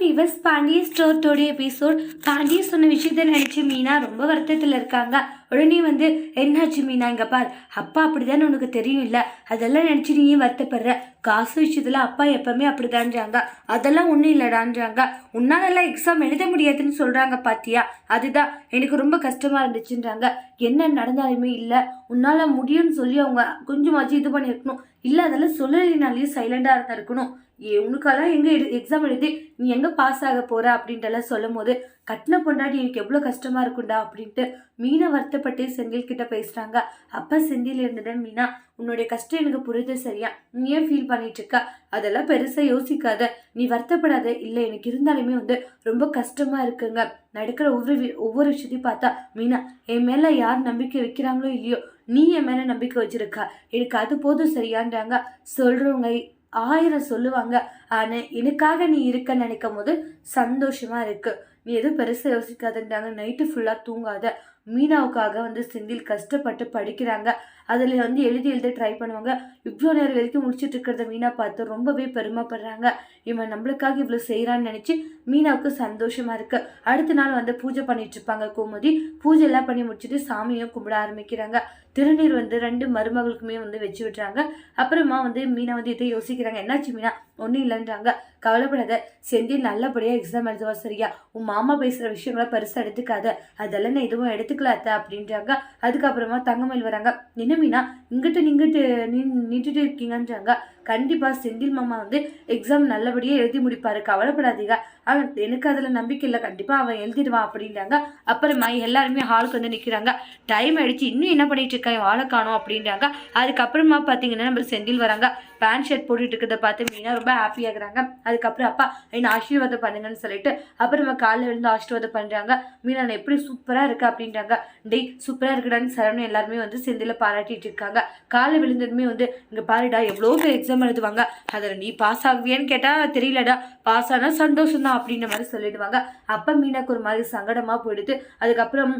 Fevers Pandiya ஸ்டோர்ட்டோட episode Pandiya சொன்ன விஷயத்த நினச்சி மீனா ரொம்ப வருத்தத்தில் இருக்காங்க உடனே வந்து என்னாச்சு மீனா இங்கே பார். அப்பா அப்படிதானே உனக்கு தெரியும் இல்லை? அதெல்லாம் நினச்சி நீ வருத்தப்படுற? காசு விஷயத்தில் அப்பா எப்பவுமே அப்படிதான்றாங்க. அதெல்லாம் ஒன்றும் இல்லைடான்றாங்க. உன்னாலெல்லாம் எக்ஸாம் எழுத முடியாதுன்னு சொல்கிறாங்க பாத்தியா? அதுதான். எனக்கு ரொம்ப கஷ்டமாக இருந்துச்சுன்றாங்க. என்ன நடந்தாலுமே இல்லை. உன்னால் முடியும்னு சொல்லி அவங்க கொஞ்சமாச்சும் இது பண்ணியிருக்கணும். இல்லை அதெல்லாம் சொல்லலைனாலையும் சைலண்டாக இருந்திருக்கணும் ஏ உனக்கெல்லாம் எங்கே எக்ஸாம் எழுதி நீ எங்கே பாஸ் ஆக போகிற அப்படின்ட்டுலாம் சொல்லும் போது கட்டின பொண்டாட்டி எனக்கு எவ்வளோ கஷ்டமாக இருக்கும்டா அப்படின்ட்டு மீனா வருத்தப்பட்டு செந்தில் கிட்ட பேசுகிறாங்க அப்போ செந்தில் இருந்தது மீனா உன்னுடைய கஷ்டம் எனக்கு புரியுது சரியா? நீ ஏன் ஃபீல் பண்ணிட்டு இருக்க அதெல்லாம் பெருசாக யோசிக்காத. நீ வருத்தப்படாத. இல்லை எனக்கு இருந்தாலுமே வந்து ரொம்ப கஷ்டமாக இருக்குங்க. நடக்கிற ஒவ்வொரு வி- ஒவ்வொரு விஷயத்தையும் பார்த்தா மீனா என் மேலே யார் நம்பிக்கை வைக்கிறாங்களோ இல்லையோ நீ என் மேலே நம்பிக்கை வச்சிருக்கா. எனக்கு அது போதும் சரியான்றாங்க. சொல்கிறவங்க ஆயிரம் சொல்லுவாங்க. ஆனால் எனக்காக நீ இருக்க நினைக்கும் போது சந்தோஷமா இருக்கு. நீ எதுவும் பெருசாக யோசிக்காதுன்றாங்க. நைட்டு ஃபுல்லாக தூங்காத. மீனாவுக்காக வந்து செந்தில் கஷ்டப்பட்டு படிக்கிறாங்க. அதில் வந்து எழுதி எழுத ட்ரை பண்ணுவாங்க. இவ்வளோ நேரம் வரைக்கும் முடிச்சிட்டு இருக்கிறத மீனா பார்த்து ரொம்பவே பெருமைப்படுறாங்க. இவன் நம்மளுக்காக இவ்வளோ செய்கிறான்னு நினச்சி மீனாவுக்கு சந்தோஷமாக இருக்குது அடுத்த நாள் வந்து பூஜை பண்ணிட்டு இருப்பாங்க கோமதி. பூஜை எல்லாம் பண்ணி முடிச்சுட்டு சாமியும் கும்பிட ஆரம்பிக்கிறாங்க. திருநீர் வந்து ரெண்டு மருமகளுக்குமே வந்து வச்சு விட்றாங்க. அப்புறமா வந்து மீனா வந்து இதை யோசிக்கிறாங்க. என்னாச்சு மீனா? ஒன்றும் இல்லைன்றாங்க. கவலைப்படாத. செந்தில் நல்லபடியாக எக்ஸாம் எழுதுவா சரியா? உன் மாமா பேசுகிற விஷயங்களை பெருசாக எடுத்துக்காத. அதெல்லாம் நான் எதுவும் எடுத்துக்கலாத்த அப்படின்றாங்க. அதுக்கப்புறமா தங்கமயில் வராங்க. என்ன மீனா இங்கிட்டு நிங்கிட்டு நின் நின்றுட்டு இருக்கீங்கன்றாங்க கண்டிப்பாக செந்தில் மாமா வந்து எக்ஸாம் நல்லபடியாக எழுதி முடிப்பார். கவலைப்படாதீங்க. அவன் எனக்கு அதில் நம்பிக்கை இல்லை. கண்டிப்பாக அவன் எழுதிடுவான் அப்படின்றாங்க. அப்புறமா எல்லாருமே ஹாலுக்கு வந்து நிற்கிறாங்க டைம் ஆயிடுச்சு. இன்னும் என்ன பண்ணிட்டு இருக்கா இவன் ஆளை காணோம் அப்படின்றாங்க. அதுக்கப்புறமா பார்த்தீங்கன்னா நம்ம செந்தில் வராங்க. பேண்ட் ஷர்ட் போட்டுட்டு இருக்கிறத பார்த்து மீனா ரொம்ப ஹாப்பியாகிறாங்க அதுக்கப்புறம் அப்பா என்ன ஆசீர்வாதம் பண்ணுங்கன்னு சொல்லிட்டு அப்புறமா காலையில் விழுந்து ஆசீர்வாதம் பண்ணுறாங்க மீனா நான் எப்படி சூப்பராக இருக்கு? அப்படின்றாங்க. டெய் சூப்பராக இருக்குடான்னு சரவணன் எல்லாருமே வந்து செந்தில் பாராட்டிட்டு இருக்காங்க. காலை விழுந்ததுமே வந்து இங்கே பாருடா எவ்வளோ பேர் எக்ஸாம் எழுதுவாங்க. அதில் நீ பாஸ் ஆகுவியான்னு கேட்டால் தெரியலடா. பாஸ் ஆனால் சந்தோஷம் தான் அப்படின்ற மாதிரி சொல்லிடுவாங்க. அப்போ மீனாக்கு ஒரு மாதிரி சங்கடமாக போயிடுது. அதுக்கப்புறம்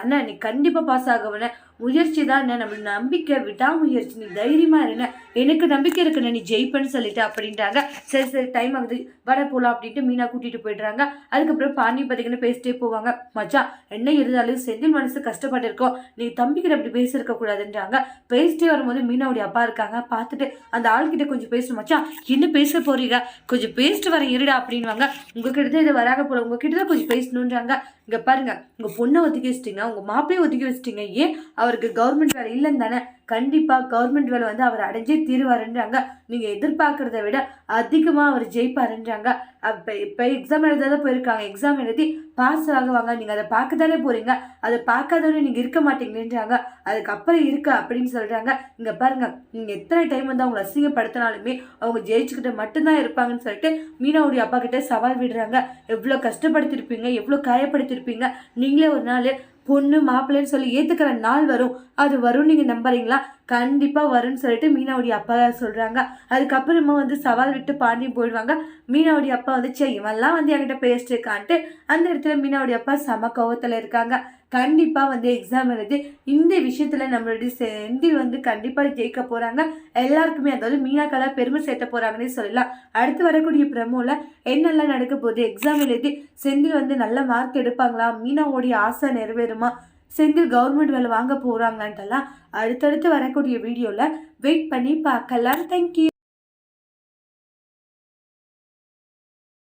அண்ணா நீ கண்டிப்பாக பாஸ் ஆகவன. முயற்சி தான் என்ன நம்ம நம்பிக்கை விடாமுயற்சி நீ தைரியமாக இருன. எனக்கு நம்பிக்கை இருக்குண்ணே நீ ஜெயிப்பேன்னு சொல்லிட்டு அப்படின்றாங்க. சரி சரி டைம் ஆகுது. வட போகலாம் அப்படின்ட்டு மீனா கூட்டிகிட்டு போயிடுறாங்க. அதுக்கப்புறம் பாண்டி பார்த்தீங்கன்னா பேசிட்டே போவாங்க. மச்சா என்ன இருந்தாலும் செந்தில் மனசு கஷ்டப்பட்டு இருக்கோம் நீ தம்பிக்கிட்ட அப்படி பேசியிருக்க கூடாதுன்றாங்க. பேசிட்டே வரும்போது மீனாவுடைய அப்பா இருக்காங்க. பார்த்துட்டு அந்த ஆள்கிட்ட கொஞ்சம் பேசணும் மச்சான் என்ன பேச போறீங்க? கொஞ்சம் பேசிட்டு வரேன் இருடா அப்படின்வாங்க உங்ககிட்ட தான் இதை வராக போல உங்ககிட்ட தான் கொஞ்சம் பேசணுன்றாங்க. இங்க பாருங்க உங்க பொண்ணை ஒதுக்கி வச்சிட்டீங்க உங்க மாப்பிளையை ஒதுக்கி வச்சிட்டீங்க. ஏன் அவருக்கு கவர்மெண்ட் வேலை இல்லைன்னு தானே? கண்டிப்பாக கவர்மெண்ட் வேலை வந்து அவர் அடைஞ்சே தீருவாருன்றாங்க. நீங்கள் எதிர்பார்க்குறத விட அதிகமாக அவர் ஜெயிப்பாருன்றாங்க. அப்போ இப்போ எக்ஸாம் எழுதாத போயிருக்காங்க. எக்ஸாம் எழுதி பாஸ் ஆகுவாங்க. நீங்கள் அதை பார்க்க தானே போகிறீங்க அதை பார்க்காதவனே நீங்கள் இருக்க மாட்டீங்களேன்றாங்க. அதுக்கப்புறம் இருக்க அப்படின்னு சொல்கிறாங்க இங்கே பாருங்கள் நீங்கள் எத்தனை டைம் வந்து அவங்களை அசிங்கப்படுத்தினாலுமே அவங்க ஜெயிச்சுக்கிட்ட மட்டும்தான் இருப்பாங்கன்னு சொல்லிட்டு மீனாவுடைய அப்பா கிட்டே சவால் விடுறாங்க. எவ்வளோ கஷ்டப்படுத்திருப்பீங்க எவ்வளோ காயப்படுத்திருப்பீங்க. நீங்களே ஒரு நாள் பொண்ணு மாப்பிள்ளைன்னு சொல்லி ஏற்றுக்கிற நாள் வரும். அது வரும் நீங்கள் நம்புறீங்களா? கண்டிப்பாக வரும்னு சொல்லிட்டு மீனாவுடைய அப்பா சொல்கிறாங்க அதுக்கப்புறமா வந்து சவால் விட்டு பாண்டி போயிடுவாங்க. மீனாவுடைய அப்பா வந்து சே இவன்லாம் வந்து என்கிட்ட பேசிட்டு இருக்கான்ட்டு. அந்த இடத்துல மீனாவுடைய அப்பா செம கோவத்தில் இருக்காங்க. கண்டிப்பாக வந்து எக்ஸாம் எழுதி இந்த விஷயத்தில் நம்மளுடைய செந்தில் வந்து கண்டிப்பாக ஜெயிக்க போகிறாங்க எல்லாருக்குமே அதாவது மீனாக்கெல்லாம் பெருமை சேர்த்த போகிறாங்கன்னே சொல்லலாம். அடுத்து வரக்கூடிய பிரமோவில் என்னெல்லாம் நடக்க போகுது? எக்ஸாம் எழுதி செந்தில் வந்து நல்ல மார்க் எடுப்பாங்களா? மீனாவோடைய ஆசை நிறைவேறுமா? செந்தில் கவர்மெண்ட் வேலை வாங்க போகிறாங்கன்ட்டெல்லாம் அடுத்தடுத்து வரக்கூடிய வீடியோவில் வெயிட் பண்ணி பார்க்கலாம். தேங்க்யூ